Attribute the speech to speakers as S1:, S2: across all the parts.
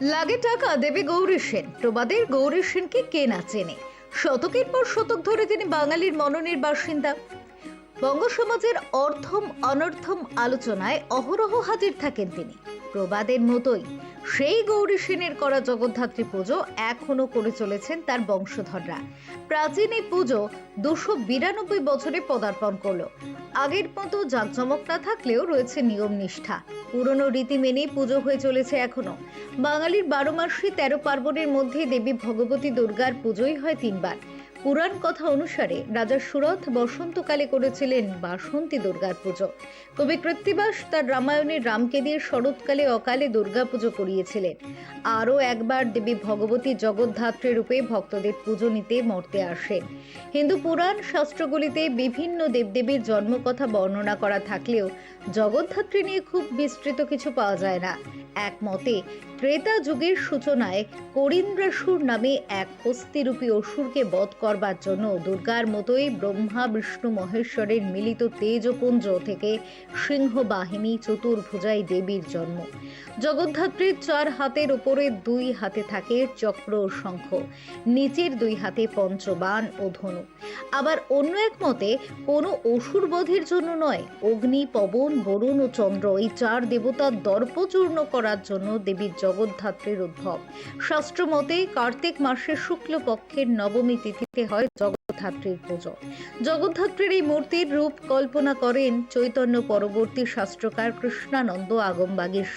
S1: লাগে টাকা দেবে গৌরী সেন। প্রবাদের গৌরী সেনকে কে না চেনে? শতকের পর শতক ধরে তিনি বাঙালির মননের বাসিন্দা। বঙ্গ সমাজের অর্থম, অনর্থম আলোচনায় অহরহ হাজির থাকেন তিনি। প্রবাদের মতোই সেই গৌরী সেনের করা জগদ্ধাত্রী পুজো এখনও করে চলেছেন তার বংশধররা। প্রাচীন এই পুজো দুশো বিরানব্বই বছরে পদার্পণ করল। আগের মতো জাঁকজমক না থাকলেও রয়েছে নিয়ম নিষ্ঠা। পুরনো রীতি মেনেই পুজো হয়ে চলেছে এখনও। বাঙালির বারো মাসে তেরো পার্বণের মধ্যে দেবী ভগবতী দুর্গার পুজোই হয় তিনবার। পুরাণ কথা অনুসারে রাজা সুরথ বসন্তকালে করেছিলেন বাসন্তী দুর্গার পুজো। কবি কৃত্তিবাস তার রামায়ণের রামকে দিয়ে শরৎকালে অকালে দুর্গা পুজো করিয়েছিলেন। আরও একবার দেবী ভগবতী জগদ্ধাত্রী রূপে ভক্তদের পুজো নিতে মর্তে আসেন। হিন্দু পুরাণ শাস্ত্রগুলিতে বিভিন্ন দেবদেবীর জন্মকথা বর্ণনা করা থাকলেও জগদ্ধাত্রী নিয়ে খুব বিস্তৃত কিছু পাওয়া যায় না। এক মতে ত্রেতা যুগের সূচনায় করিন্দ্রাসুর নামে এক হস্তিরূপী অসুরকে বধ করবার জন্য দুর্গার মতোই ব্রহ্মা, বিষ্ণু, মহেশ্বরের মিলিত তেজপুঞ্জ থেকে সিংহ বাহিনী চতুর্ভুজাই দেবীর জন্ম। জগদ্ধাত্রীর চার হাতের উপরে দুই হাতে থাকে চক্র ও শঙ্খ, নিচের দুই হাতে পঞ্চবান ও ধনু। আবার অন্য এক মতে, কোনো অসুর বধের জন্য নয়, অগ্নি, পবন, বরুণ ও চন্দ্র এই চার দেবতার দর্পচূর্ণ করার জন্য দেবীর জগদ্ধাত্রীর উদ্ভব। শাস্ত্র মতে, কার্তিক মাসের শুক্লপক্ষের নবমী তিথিতে হয় জগদ্ধাত্রীর পুজো। জগদ্ধাত্রীর এই মূর্তির রূপ কল্পনা করেন চৈতন্য পরবর্তী শাস্ত্রকার কৃষ্ণানন্দ আগমবাগীশ।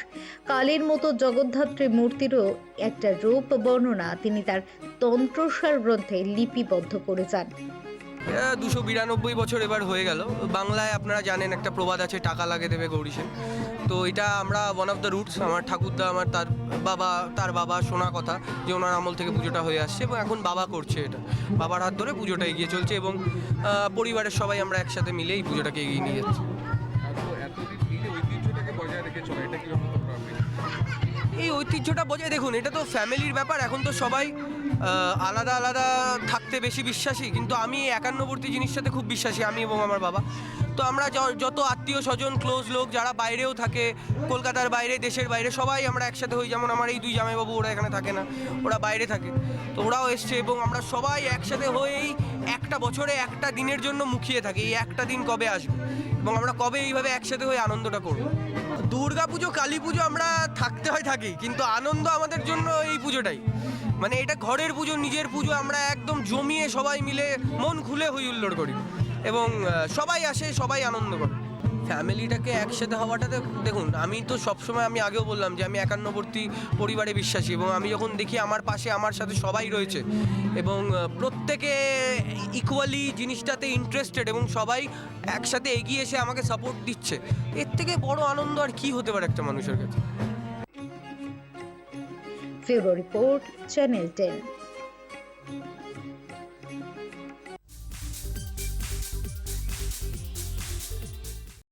S1: কালের মতো জগদ্ধাত্রী মূর্তিরও একটা রূপ বর্ণনা তিনি তার তন্ত্রসার গ্রন্থে লিপিবদ্ধ করে যান।
S2: দুশো বিরানব্বই বছর এবার হয়ে গেল। বাংলায় আপনারা জানেন একটা প্রবাদ আছে, টাকা লাগে দেবে গৌরী সেন। তো এটা আমরা ওয়ান অফ দ্য রুটস আমার ঠাকুরদা, আমার তার বাবা তার বাবা, শোনা কথা, যে ওনার আমল থেকে পুজোটা হয়ে আসছে এবং এখন বাবা করছে এটা। বাবার হাত ধরে পুজোটা এগিয়ে চলছে এবং পরিবারের সবাই আমরা একসাথে মিলে এই পুজোটাকে এগিয়ে নিয়ে যাচ্ছি।
S3: এতদিন ঐতিহ্যটাকে বজায় রেখে চলা এটা
S2: এই ঐতিহ্যটা বজায় দেখুন, এটা তো ফ্যামিলির ব্যাপার, এখন তো সবাই আলাদা আলাদা থাকতে বেশি বিশ্বাসী, কিন্তু আমি একান্নবর্তী জিনিসটাতে খুব বিশ্বাসী, আমি এবং আমার বাবা। তো আমরা যত আত্মীয় স্বজন ক্লোজ লোক, যারা বাইরেও থাকে, কলকাতার বাইরে, দেশের বাইরে, সবাই আমরা একসাথে হই, যেমন আমার এই দুই জামাইবাবু, ওরা এখানে থাকে না, ওরা বাইরে থাকে। তো ওরাও এসছে এবং আমরা সবাই একসাথে হয়েই একটা বছরে একটা দিনের জন্য মুখিয়ে থাকি, এই একটা দিন কবে আসবে? এবং আমরা কবে এইভাবে একসাথে হয়ে আনন্দটা করব? দুর্গা পুজো, কালী পুজো আমরা থাকতে হয় থাকি, কিন্তু আনন্দ আমাদের জন্য এই পুজোটাই। মানে এটা ঘরের পুজো, নিজের পুজো, আমরা একদম জমিয়ে সবাই মিলে মন খুলে হই হুল্লোড় করি। এবং সবাই আসে, সবাই আনন্দ করে। ফ্যামিলিটাকে একসাথে হওয়াটাতে দেখুন, আমি তো সবসময় আমি আগেও বললাম যে আমি একান্নবর্তী পরিবারে বিশ্বাসী এবং আমি যখন দেখি আমার পাশে আমার সাথে সবাই রয়েছে এবং প্রত্যেকে ইকুয়ালি জিনিসটাতে ইন্টারেস্টেড এবং সবাই একসাথে এগিয়ে এসে আমাকে সাপোর্ট দিচ্ছে। এর থেকে বড় আনন্দ আর কি হতে পারে একটা মানুষের কাছে?
S1: Report channel ten